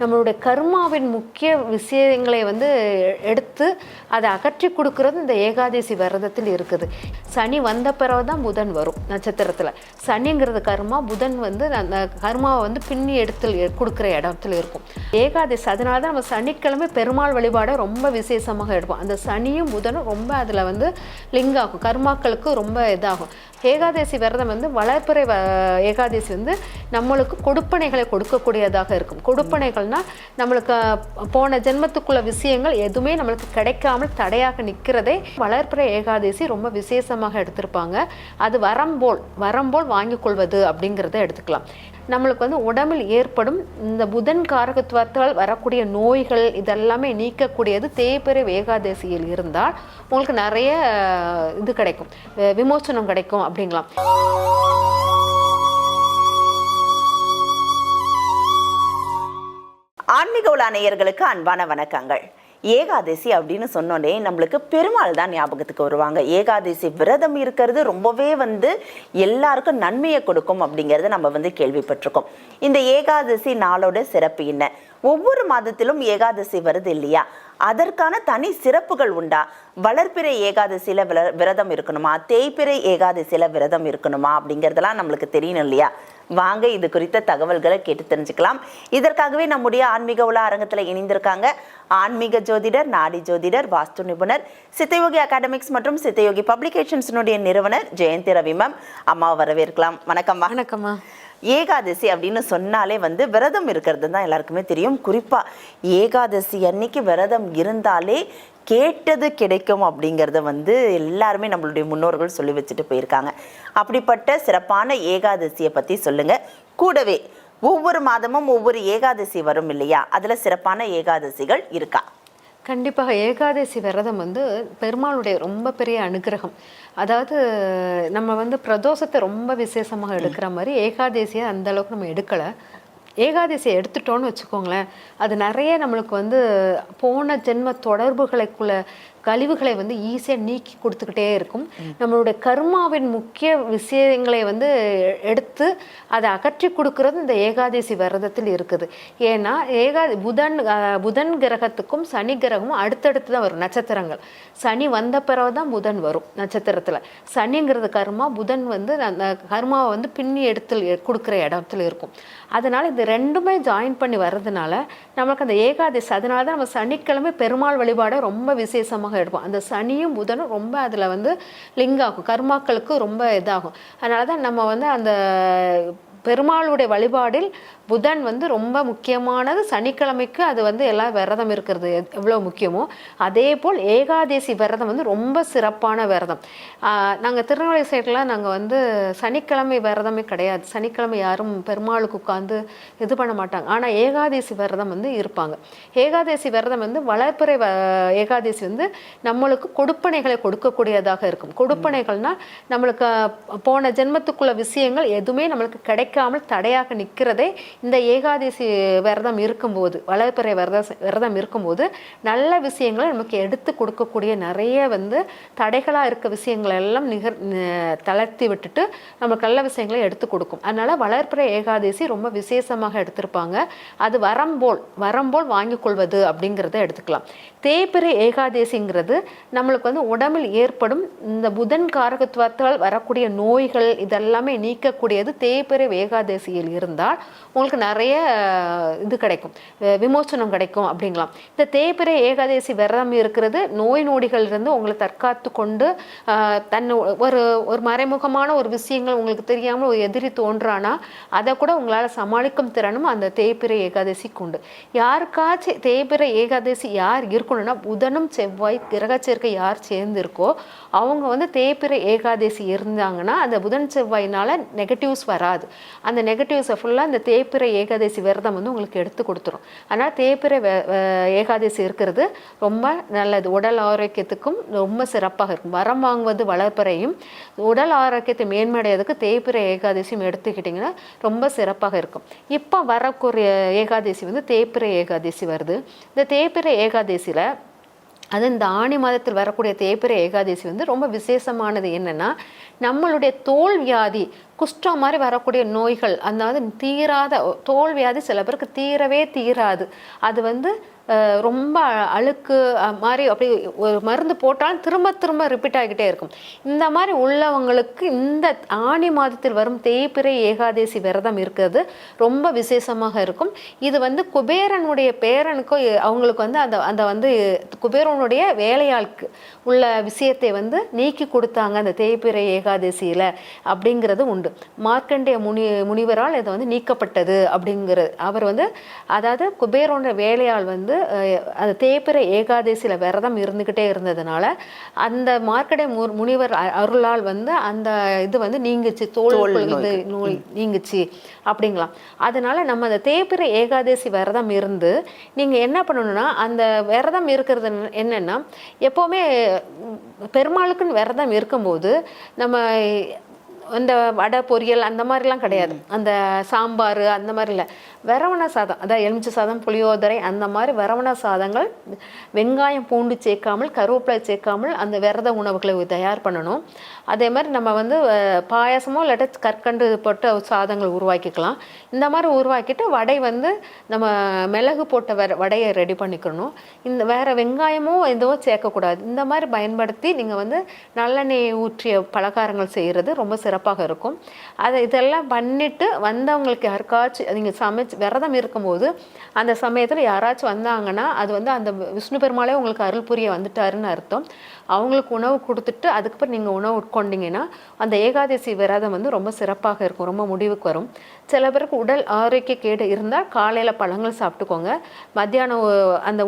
நம்மளுடைய கர்மாவின் முக்கிய விஷயங்களை வந்து எடுத்து அதை அகற்றி கொடுக்கறது இந்த ஏகாதசி விரதத்தில் இருக்குது. சனி வந்த பிறகு தான் புதன் வரும் நட்சத்திரத்தில். சனிங்கிறது கர்மா புதன் வந்து அந்த கர்மாவை வந்து பின்னி எடுத்து கொடுக்குற இடத்துல இருக்கும். ஏகாதசி அதனால தான் நம்ம சனிக்கிழமை பெருமாள் வழிபாடை ரொம்ப விசேஷமாக எடுப்போம். அந்த சனியும் புதனும் ரொம்ப அதில் வந்து லிங்க் ஆகும் கர்மாக்களுக்கு ரொம்ப இதாகும். ஏகாதசி விரதம் வந்து வளர்ப்புறை வ- ஏகாதசி வந்து நம்மளுக்கு கொடுப்பனைகளை கொடுக்கக்கூடியதாக இருக்கும். கொடுப்பனைகள்னால் நம்மளுக்கு போன ஜென்மத்துக்குள்ள விஷயங்கள் எதுவுமே நம்மளுக்கு கிடைக்காமல் தடையாக நிற்கிறதே வளர்ப்புறை ஏகாதசி ரொம்ப விசேஷமாக எடுத்திருப்பாங்க. அது வரம்போல் வரம்போல் வாங்கிக் கொள்வது அப்படிங்கிறத எடுத்துக்கலாம். நம்மளுக்கு வந்து உடம்பில் ஏற்படும் இந்த புதன் காரகத்துவத்தால் வரக்கூடிய நோய்கள் இதெல்லாமே நீக்கக்கூடியது தேய்பிறை ஏகாதசியில் இருந்தால் உங்களுக்கு நிறைய இது கிடைக்கும். விமோசனம் கிடைக்கும் அப்படிங்களாம் ஆன்மீக உலா நேயர்களுக்கு அன்பான வணக்கங்கள். ஏகாதசி அப்படின்னு சொன்னோடனே நம்மளுக்கு பெருமாள் தான் ஞாபகத்துக்கு வருவாங்க. ஏகாதசி விரதம் இருக்கிறது ரொம்பவே வந்து எல்லாருக்கும் நன்மையை கொடுக்கும் அப்படிங்கிறத நம்ம வந்து கேள்விப்பட்டிருக்கோம். இந்த ஏகாதசி நாளோட சிறப்பு என்ன? ஒவ்வொரு மாதத்திலும் ஏகாதசி வருது இல்லையா? அதற்கான தனி சிறப்புகள் உண்டா? வளர்ப்பிறை ஏகாதசியில விர- விரதம் இருக்கணுமா? தேய்பிறை ஏகாதசியில விரதம் இருக்கணுமா? அப்படிங்கிறதெல்லாம் நம்மளுக்கு தெரியணும் இல்லையா? வாங்க இது குறித்த தகவல்களை கேட்டு தெரிஞ்சுக்கலாம். இதற்காகவே நம்முடைய ஆன்மீக உலா அரங்கத்தில் இணைந்திருக்காங்க. ஆன்மீக ஜோதிடர் நாடி ஜோதிடர் வாஸ்து நிபுணர் சித்தயோகி அகாடமிக்ஸ் மற்றும் சித்தயோகி பப்ளிகேஷன்ஸினுடைய நிறுவனர் ஜெயந்தி ரவி மேம் அம்மாவை வரவேற்கலாம். வணக்கம்மா வணக்கம்மா ஏகாதசி அப்படின்னு சொன்னாலே வந்து விரதம் இருக்கிறது தான் எல்லாருக்குமே தெரியும். குறிப்பாக ஏகாதசி அன்னைக்கு விரதம் இருந்தாலே கேட்டது கிடைக்கும் அப்படிங்கிறத வந்து எல்லாருமே நம்மளுடைய முன்னோர்கள் சொல்லி வச்சுட்டு போயிருக்காங்க. அப்படிப்பட்ட சிறப்பான ஏகாதசியை பற்றி சொல்லுங்கள் கூடவே ஒவ்வொரு மாதமும் ஒவ்வொரு ஏகாதசி வரும் இல்லையா? அதில் சிறப்பான ஏகாதசிகள் இருக்கா? கண்டிப்பாக ஏகாதசி விரதம் வந்து பெருமாளுடைய ரொம்ப பெரிய அனுகிரகம். அதாவது நம்ம வந்து பிரதோஷத்தை ரொம்ப விசேஷமாக எடுக்கிற மாதிரி ஏகாதசியை அந்த அளவுக்கு நம்ம எடுக்கலை. ஏகாதசியை எடுத்துட்டோன்னு வச்சுக்கோங்களேன் அது நிறைய நம்மளுக்கு வந்து போன ஜென்ம தொடர்புகளுக்குள்ள கழிவுகளை வந்து ஈஸியாக நீக்கி கொடுத்துக்கிட்டே இருக்கும். நம்மளுடைய கர்மாவின் முக்கிய விஷயங்களை வந்து எடுத்து அதை அகற்றி கொடுக்கறது இந்த ஏகாதசி விரதத்தில் இருக்குது. ஏன்னா ஏகா புதன் புதன் கிரகத்துக்கும் சனி கிரகமும் அடுத்தடுத்து தான் வரும் நட்சத்திரங்கள். சனி வந்த பிறகு தான் புதன் வரும் நட்சத்திரத்தில். சனிங்கிறது கர்மா புதன் வந்து அந்த கர்மாவை வந்து பின்னி எடுத்து கொடுக்குற இடத்துல இருக்கும். அதனால் இது ரெண்டுமே ஜாயின் பண்ணி வர்றதுனால நமக்கு அந்த ஏகாதசி அதனால தான் நம்ம சனிக்கிழமை பெருமாள் வழிபாடை ரொம்ப விசேஷமாக எடுப்போம். அந்த சனியும் புதனும் ரொம்ப அதில் வந்து லிங்க் ஆகும் கர்மாக்களுக்கு ரொம்ப இதாகும். அதனால தான் நம்ம வந்து அந்த பெருமாளுடைய வழிபாடில் புதன் வந்து ரொம்ப முக்கியமானது. சனிக்கிழமைக்கு அது வந்து எல்லாம் விரதம் இருக்கிறது எவ்வளோ முக்கியமோ. அதே போல் ஏகாதசி விரதம் வந்து ரொம்ப சிறப்பான விரதம். நாங்கள் திருநெல்வேலி சைட்லாம் நாங்கள் வந்து சனிக்கிழமை விரதமே கிடையாது. சனிக்கிழமை யாரும் பெருமாளுக்கு உட்காந்து இது பண்ண மாட்டாங்க. ஆனால் ஏகாதசி விரதம் வந்து இருப்பாங்க. ஏகாதசி விரதம் வந்து வளர்ப்புறை வ- ஏகாதசி வந்து நம்மளுக்கு கொடுப்பனைகளை கொடுக்கக்கூடியதாக இருக்கும். கொடுப்பனைகள்னால் நம்மளுக்கு போன ஜென்மத்துக்குள்ள விஷயங்கள் எதுவுமே நம்மளுக்கு கிடைக்க கிடைக்காமல் தடையாக நிற்கிறதே இந்த ஏகாதசி விரதம் இருக்கும்போது வளர்ப்பிறை விரதம் விரதம் இருக்கும்போது நல்ல விஷயங்களை நமக்கு எடுத்து கொடுக்கக்கூடிய நிறைய வந்து தடைகளாக இருக்க விஷயங்களை எல்லாம் நிகர் தளர்த்தி விட்டுட்டு நமக்கு நல்ல விஷயங்களை எடுத்து கொடுக்கும். அதனால் வளர்ப்பிறை ஏகாதசி ரொம்ப விசேஷமாக எடுத்திருப்பாங்க. அது வரம்போல் வரம்போல் வாங்கிக் கொள்வது அப்படிங்கிறத எடுத்துக்கலாம். தேய்பிறை ஏகாதசிங்கிறது நம்மளுக்கு வந்து உடம்பில் ஏற்படும் இந்த புதன் காரகத்துவத்தால் வரக்கூடிய நோய்கள் இதெல்லாமே நீக்கக்கூடியது தேய்பிறை ஏகாதசியில் இருந்தால் உங்களுக்கு நிறைய இது கிடைக்கும். விமோசனம் கிடைக்கும் அப்படிங்களாம் இந்த தேய்பிறை ஏகாதசி விரதம் இருக்கிறது நோய் நோடிகள் இருந்து உங்களை தற்காத்து கொண்டு தன் ஒரு ஒரு மறைமுகமான ஒரு விஷயங்கள் உங்களுக்கு தெரியாமல் ஒரு எதிரி தோன்றானா அதை கூட உங்களால் சமாளிக்கும் திறனும் அந்த தேய்பிறை ஏகாதசிக்கு உண்டு. யாருக்காச்சும் தேய்பிறை ஏகாதசி யார் இருக்கணும்னா புதனும் செவ்வாய் கிரக சேர்க்கை யார் சேர்ந்து இருக்கோ அவங்க வந்து தேய்பிறை ஏகாதசி இருந்தாங்கன்னா அந்த புதன் செவ்வாயினால் நெகட்டிவ்ஸ் வராது. அந்த நெகட்டிவ்ஸை ஃபுல்லாக இந்த தேய்பிறை ஏகாதசி விரதம் வந்து உங்களுக்கு எடுத்து கொடுத்துரும். ஆனால் தேய்பிறை ஏகாதசி இருக்கிறது ரொம்ப நல்லது. உடல் ஆரோக்கியத்துக்கும் ரொம்ப சிறப்பாக இருக்கும். வரம் வாங்குவது வளர்ப்பறையும் உடல் ஆரோக்கியத்தை மேன்மடையதுக்கு தேய்பிறை ஏகாதசியும் எடுத்துக்கிட்டிங்கன்னா ரொம்ப சிறப்பாக இருக்கும். இப்போ வரக்கூடிய ஏகாதசி வந்து தேய்பிறை ஏகாதசி வருது. இந்த தேய்பிறை ஏகாதசியில் அது இந்த ஆணி மாதத்தில் வரக்கூடிய தேய்பிரை ஏகாதசி வந்து ரொம்ப விசேஷமானது என்னன்னா நம்மளுடைய தோல் வியாதி குஷ்டம் மாதிரி வரக்கூடிய நோய்கள் அதாவது தீராத தோல் வியாதி சில பேருக்கு தீரவே தீராது. அது வந்து ரொம்ப அழுக்கு மாதிரி அப்படி ஒரு மருந்து போட்டாலும் திரும்ப திரும்ப ரிப்பீட் ஆகிக்கிட்டே இருக்கும். இந்த மாதிரி உள்ளவங்களுக்கு இந்த ஆணி மாதத்தில் வரும் தேய்பிறை ஏகாதசி விரதம் இருக்கிறது ரொம்ப விசேஷமாக இருக்கும். இது வந்து குபேரனுடைய பேரனுக்கோ அவங்களுக்கு வந்து அந்த அந்த வந்து குபேரனுடைய வேலையாளுக்கு உள்ள விஷயத்தை வந்து நீக்கி கொடுத்தாங்க அந்த தேய்பிறை ஏகாதசியில் அப்படிங்கிறது உண்டு. மார்க்கண்டேய முனி முனிவரால் இதை வந்து நீக்கப்பட்டது அப்படிங்கிறது அவர் வந்து அதாவது குபேரனுடைய வேலையாள் வந்து அந்த தேய்பிறை ஏகாதசியில விரதம் இருந்துகிட்டே இருந்ததுனால அந்த மார்க்கண்டேய மு- முனிவர் அருளால் வந்து அந்த இது வந்து நீங்குச்சு தோல் இது நோய் நீங்குச்சு அப்படிங்களாம் அதனால நம்ம அந்த தேய்பிறை ஏகாதசி விரதம் இருந்து நீங்க என்ன பண்ணணும்னா அந்த விரதம் இருக்கிறது என்ன- என்னன்னா எப்பவுமே பெருமாளுக்குன்னு விரதம் இருக்கும்போது நம்ம அந்த வடை பொரியல் அந்த மாதிரிலாம் கிடையாது. அந்த சாம்பார் அந்த மாதிரி இல்லை. வரவண சாதம் அதாவது எலுமிச்சை சாதம் புளியோதரை அந்த மாதிரி வரவண சாதங்கள் வெங்காயம் பூண்டு சேர்க்காமல் கருவேப்பிலை சேர்க்காமல் அந்த விரத உணவுகளை தயார் பண்ணணும். அதே மாதிரி நம்ம வந்து பாயாசமோ இல்லாட்ட கற்கண்டு போட்ட சாதங்கள் உருவாக்கிக்கலாம். இந்த மாதிரி உருவாக்கிட்டு வடை வந்து நம்ம மிளகு போட்ட வர வடையை ரெடி பண்ணிக்கணும். இந்த வேற வெங்காயமோ எதுவும் சேர்க்கக்கூடாது. இந்த மாதிரி பயன்படுத்தி நீங்கள் வந்து நல்லெண்ணெய் ஊற்றிய பலகாரங்கள் செய்கிறது ரொம்ப சிறப்பாக இருக்கும். அதை இதெல்லாம் பண்ணிட்டு வந்தவங்களுக்கு யாருக்காச்சும் நீங்கள் சமைச்சு விரதம் இருக்கும்போது அந்த சமயத்தில் யாராச்சும் வந்தாங்கன்னா அது வந்து அந்த விஷ்ணு பெருமாளே உங்களுக்கு அருள் புரிய வந்துட்டாருன்னு அர்த்தம். அவங்களுக்கு உணவு கொடுத்துட்டு அதுக்கப்புறம் நீங்கள் உணவு உட்கொண்டீங்கன்னா அந்த ஏகாதசி விரதம் வந்து ரொம்ப சிறப்பாக இருக்கும் ரொம்ப முடிவுக்கு வரும். சில பேருக்கு உடல் ஆரோக்கிய கேடு இருந்தால் காலையில் பழங்கள் சாப்பிட்டுக்கோங்க. மத்தியானம் அந்த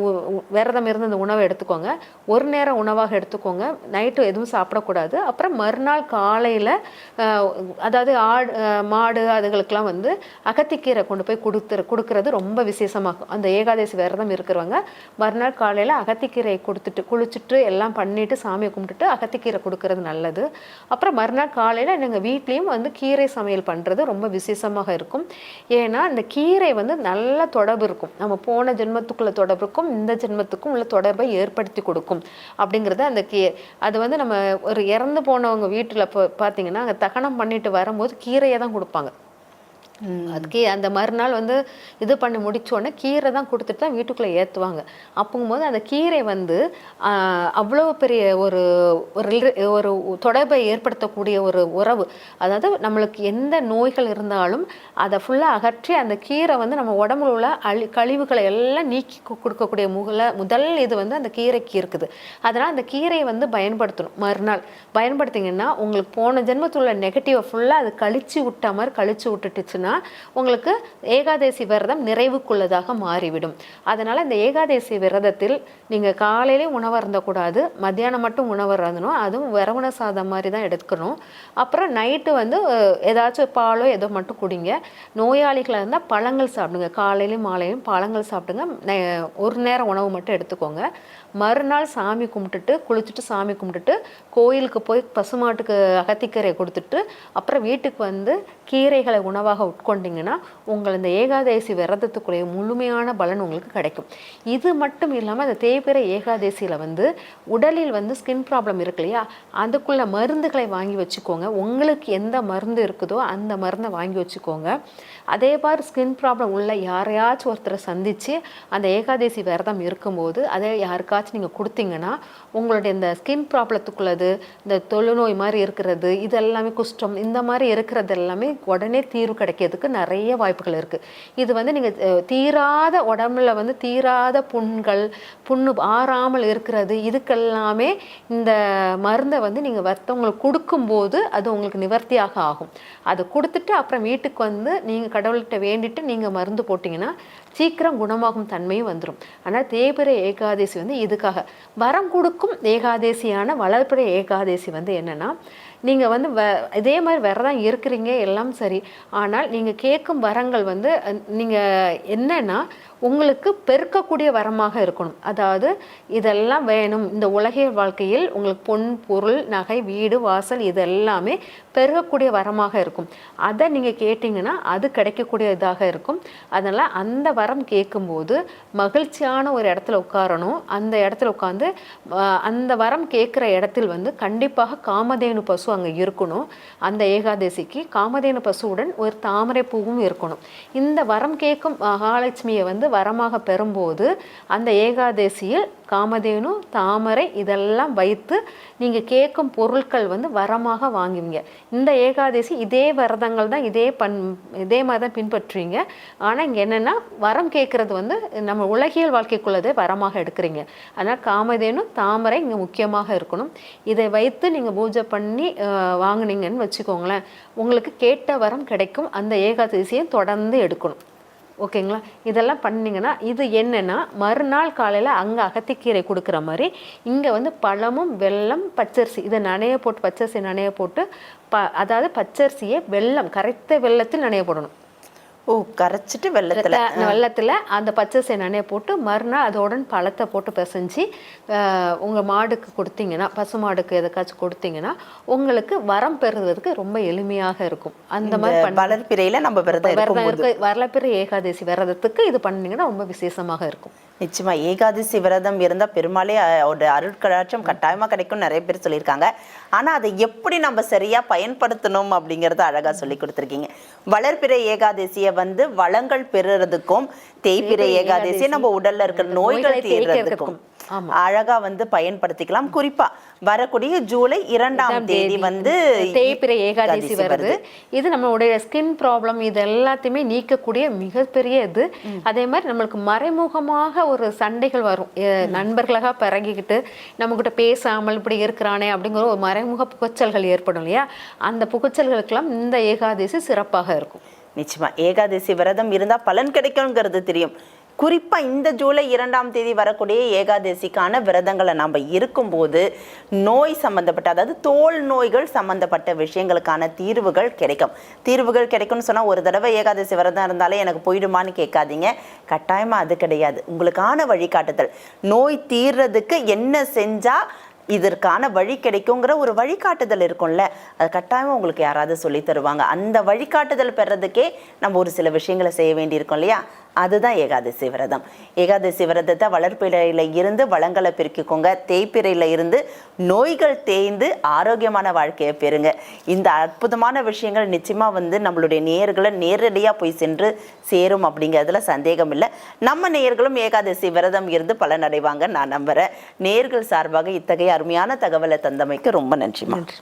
விரதம் இருந்து அந்த உணவை எடுத்துக்கோங்க. ஒரு நேரம் உணவாக எடுத்துக்கோங்க. நைட்டு எதுவும் சாப்பிடக்கூடாது. அப்புறம் மறுநாள் காலையில் அதாவது ஆடு மாடு அதுகளுக்கெல்லாம் வந்து அகத்திக்கீரை கொண்டு போய் கொடுத்துரு கொடுக்கறது ரொம்ப விசேஷமாகும். அந்த ஏகாதசி விரதம் இருக்கிறவங்க மறுநாள் காலையில் அகத்திக்கீரையை கொடுத்துட்டு குளிச்சுட்டு எல்லாம் பண்ணிட்டு சாமியை கும்பிட்டுட்டு அகத்திக்கீரை கொடுக்கறது நல்லது. அப்புறம் மறுநாள் காலையில் நீங்கள் வீட்லேயும் வந்து கீரை சமையல் பண்ணுறது ரொம்ப விசேஷமாக இருக்கும். ஏன்னா அந்த கீரை வந்து நல்ல தொடர்பு இருக்கும். நம்ம போன ஜென்மத்துக்குள்ள தொடர்புக்கும் இந்த ஜென்மத்துக்கும் உள்ள தொடர்பை ஏற்படுத்தி கொடுக்கும். அப்படிங்கிறது அந்த கீ அது வந்து நம்ம ஒரு இறந்து போனவங்க வீட்டில் பார்த்தீங்கன்னா அங்கே தகனம் பண்ணிட்டு வரும்போது கீரையை தான் கொடுப்பாங்க. அதுக்கே அந்த மறுநாள் வந்து இது பண்ணி முடித்தோடனே கீரை தான் கொடுத்துட்டு தான் வீட்டுக்குள்ளே ஏற்றுவாங்க. அப்போங்கும்போது அந்த கீரை வந்து அவ்வளோ பெரிய ஒரு ஒரு ஒரு தொடர்பை ஏற்படுத்தக்கூடிய ஒரு உறவு. அதாவது நம்மளுக்கு எந்த நோய்கள் இருந்தாலும் அதை ஃபுல்லாக அகற்றி அந்த கீரை வந்து நம்ம உடம்புல உள்ள அழி கழிவுகளை எல்லாம் நீக்கி கொடுக்கக்கூடிய முகல முதல் இது வந்து அந்த கீரைக்கு இருக்குது. அதனால் அந்த கீரையை வந்து பயன்படுத்தணும் மறுநாள். பயன்படுத்திங்கன்னா உங்களுக்கு போன ஜென்மத்தில் உள்ள நெகட்டிவை ஃபுல்லாக அது கழிச்சு விட்ட மாதிரி கழிச்சு விட்டுட்டுச்சுன்னா உங்களுக்கு ஏகாதசி விரதம் நிறைவுக்குள்ளதாக மாறிவிடும். அதனால் இந்த ஏகாதசி விரதத்தில் நீங்கள் காலையிலேயும் உணவு இருந்தக்கூடாது மத்தியானம் மட்டும் உணவு இருந்தணும் அதுவும் வரவண சாதம் மாதிரி தான் எடுக்கணும். அப்புறம் நைட்டு வந்து ஏதாச்சும் பாலோ ஏதோ மட்டும் குடிங்க. நோயாளிகளாக இருந்தால் பழங்கள் சாப்பிடுங்க. காலையிலையும் மாலையிலும் பழங்கள் சாப்பிடுங்க. ஒரு நேரம் உணவு மட்டும் எடுத்துக்கோங்க. மறுநாள் சாமி கும்பிட்டுட்டு குளிச்சுட்டு சாமி கும்பிட்டுட்டு கோயிலுக்கு போய் பசுமாட்டுக்கு அகத்திக்கீரை கொடுத்துட்டு அப்புறம் வீட்டுக்கு வந்து கீரைகளை உணவாக உட்கொண்டிங்கன்னா உங்கள் இந்த ஏகாதசி விரதத்துக்குரிய முழுமையான பலன் உங்களுக்கு கிடைக்கும். இது மட்டும் இல்லாமல் அந்த தேய்பிறை ஏகாதசியில் வந்து உடலில் வந்து ஸ்கின் ப்ராப்ளம் இருக்கு இல்லையா? அதுக்குள்ள மருந்துகளை வாங்கி வச்சுக்கோங்க. உங்களுக்கு எந்த மருந்து இருக்குதோ அந்த மருந்தை வாங்கி வச்சுக்கோங்க. அதே மாதிரி ஸ்கின் ப்ராப்ளம் உள்ள யாரையாச்சும் ஒருத்தரை சந்தித்து அந்த ஏகாதசி விரதம் இருக்கும்போது அதை யாருக்காச்சும் நீங்கள் கொடுத்தீங்கன்னா உங்களுடைய இந்த ஸ்கின் ப்ராப்ளத்துக்குள்ளது இந்த தொழுநோய் மாதிரி இருக்கிறது இது எல்லாமே குஷ்டம் இந்த மாதிரி இருக்கிறது எல்லாமே உடனே தீர்வு கிடைக்கிறதுக்கு நிறைய வாய்ப்புகள் இருக்குது இது வந்து நீங்கள் தீராத உடம்புல வந்து தீராத புண்கள் புண்ணு ஆறாமல் இருக்கிறது இதுக்கெல்லாமே இந்த மருந்தை வந்து நீங்கள் மற்றவங்களுக்கு கொடுக்கும்போது அது உங்களுக்கு நிவர்த்தியாக ஆகும். அதை கொடுத்துட்டு அப்புறம் வீட்டுக்கு வந்து நீங்கள் கடவுள்கிட்ட வேண்டிட்டு நீங்கள் மருந்து போட்டிங்கன்னா சீக்கிரம் குணமாகும் தன்மையும் வந்துடும் ஆனால் தேய்பிறை ஏகாதசி வந்து இதுக்காக. வரம் கொடுக்கும் ஏகாதசியான வளர்ப்பிறை ஏகாதசி வந்து என்னென்னா நீங்கள் வந்து வ இதே மாதிரி விரதம் இருக்கிறீங்க எல்லாம் சரி. ஆனால் நீங்கள் கேட்கும் வரங்கள் வந்து நீங்கள் என்னன்னா உங்களுக்கு பெருக்கக்கூடிய வரமாக இருக்கணும். அதாவது இதெல்லாம் வேணும். இந்த உலகியல் வாழ்க்கையில் உங்களுக்கு பொன் பொருள் நகை வீடு வாசல் இது எல்லாமே பெருகக்கூடிய வரமாக இருக்கும். அதை நீங்கள் கேட்டிங்கன்னா அது கிடைக்கக்கூடிய இதாக இருக்கும். அதனால் அந்த வரம் கேட்கும்போது மகிழ்ச்சியான ஒரு இடத்துல உட்காரணும். அந்த இடத்துல உட்காந்து அந்த வரம் கேட்குற இடத்தில் வந்து கண்டிப்பாக காமதேனு பசு அங்கே இருக்கணும். அந்த ஏகாதசிக்கு காமதேனு பசுவுடன் ஒரு தாமரை பூவும் இருக்கணும். இந்த வரம் கேட்கும் மகாலட்சுமியை வந்து வரமாக பெறும்போது அந்த ஏகாதசியில் காமதேனு தாமரை இதெல்லாம் வைத்து நீங்கள் கேட்கும் பொருட்கள் வந்து வரமாக வாங்குவீங்க. இந்த ஏகாதசி இதே விரதங்கள் தான் இதே பண் இதே மாதிரி தான் பின்பற்றுவீங்க. ஆனால் இங்கே என்னென்னா வரம் கேட்குறது வந்து நம்ம உலகியல் வாழ்க்கைக்குள்ளதே வரமாக எடுக்கிறீங்க. அதனால் காமதேனு தாமரை இங்கே முக்கியமாக இருக்கணும். இதை வைத்து நீங்கள் பூஜை பண்ணி வாங்குனீங்கன்னு வச்சுக்கோங்களேன் உங்களுக்கு கேட்ட வரம் கிடைக்கும். அந்த ஏகாதசியை தொடர்ந்து எடுக்கணும். ஓகேங்களா? இதெல்லாம் பண்ணிங்கன்னா இது என்னென்னா மறுநாள் காலையில் அங்கே அகத்திக்கீரை கொடுக்குற மாதிரி இங்கே வந்து பழமும் வெல்லம் பச்சரிசி இதை நனைய போட்டு பச்சரிசி நனைய போட்டு ப அதாவது பச்சரிசியை வெல்லம் கரைத்த வெல்லத்தில் நனைய போடணும். ஓ கரைச்சிட்டு வெள்ளத்துல. வெள்ளத்தில் அந்த பச்சரிசியை நனைய போட்டு மறுநாள் அதோடன் பழத்தை போட்டு பிசைஞ்சு அஹ், உங்க மாடுக்கு கொடுத்தீங்கன்னா பசு மாடுக்கு எதுக்காச்சும் கொடுத்தீங்கன்னா உங்களுக்கு வரம் பெறுவதற்கு ரொம்ப எளிமையாக இருக்கும். அந்த மாதிரி வளர்ப்பிறையில நம்ம விரதம் விரதம் இருக்க வரலப்பிற ஏகாதசி விரதத்துக்கு இது பண்ணீங்கன்னா ரொம்ப விசேஷமாக இருக்கும். நிச்சயமா ஏகாதசி விரதம் இருந்தா பெருமாளே அவரோட அருட்கடாட்சம் கட்டாயமா கிடைக்கும் நிறைய பேர் சொல்லியிருக்காங்க. ஆனா அதை எப்படி நம்ம சரியா பயன்படுத்தணும் அப்படிங்கறத அழகா சொல்லி கொடுத்துருக்கீங்க. வளர்பிறை ஏகாதசியை வந்து வளங்கள் பெறுறதுக்கும் தேய்பிறை ஏகாதசியை நம்ம உடல்ல இருக்கிற நோய்களை தீர்றதுக்கும். அழகா வந்து பயன்படுத்திக்கலாம். குறிப்பா வரக்கூடிய ஜூலை இரண்டாம் தேதி வந்து தேய்பிறை ஏகாதசி வருது. இது நம்மளுடைய ஸ்கின் ப்ராப்ளம் இது எல்லாத்தையுமே நீக்கக்கூடிய மிகப்பெரிய இது. அதே மாதிரி நம்மளுக்கு மறைமுகமாக ஒரு சண்டைகள் வரும். நண்பர்களாக பிறகிக்கிட்டு நம்மகிட்ட பேசாமல் இப்படி இருக்கிறானே அப்படிங்கிற ஒரு மறைமுக புகைச்சல்கள் ஏற்படும் இல்லையா? அந்த புகைச்சல்களுக்கெல்லாம் இந்த ஏகாதசி சிறப்பாக இருக்கும். நிச்சயமா. ஏகாதசி விரதம் இருந்தா பலன் கிடைக்குங்கிறது தெரியும். குறிப்பாக இந்த ஜூலை இரண்டாம் தேதி வரக்கூடிய ஏகாதசிக்கான விரதங்களை நம்ம இருக்கும்போது நோய் சம்மந்தப்பட்ட அதாவது தோல் நோய்கள் சம்மந்தப்பட்ட விஷயங்களுக்கான தீர்வுகள் கிடைக்கும். தீர்வுகள் கிடைக்கும்னு சொன்னால் ஒரு தடவை ஏகாதசி விரதம் இருந்தாலே எனக்கு போயிடுமான்னு கேட்காதீங்க. கட்டாயமாக அது கிடையாது. உங்களுக்கான வழிகாட்டுதல். நோய் தீர்றதுக்கு என்ன செஞ்சால் இதற்கான வழி கிடைக்குங்கிற ஒரு வழிகாட்டுதல் இருக்கும்ல. அது கட்டாயமாக உங்களுக்கு யாராவது சொல்லி தருவாங்க. அந்த வழிகாட்டுதல் பெறதுக்கே நம்ம ஒரு சில விஷயங்களை செய்ய வேண்டியிருக்கோம் இல்லையா? அதுதான் ஏகாதசி விரதம். ஏகாதசி விரதத்தை வளர்ப்பிறையில் இருந்து வளங்களை பெருக்கிக்கோங்க. தேய்ப்பிறையில இருந்து நோய்கள் தேய்ந்து ஆரோக்கியமான வாழ்க்கையை பெறுங்க. இந்த அற்புதமான விஷயங்கள் நிச்சயமா வந்து நம்மளுடைய நேயர்களை நேரடியாக போய் சென்று சேரும் அப்படிங்கிறதுல சந்தேகம் இல்லை. நம்ம நேயர்களும் ஏகாதசி விரதம் இருந்து பலனடைவாங்க நான் நம்புறேன். நேர்கள் சார்பாக இத்தகைய அருமையான தகவலை தந்தமைக்கு ரொம்ப நன்றிமா நன்றி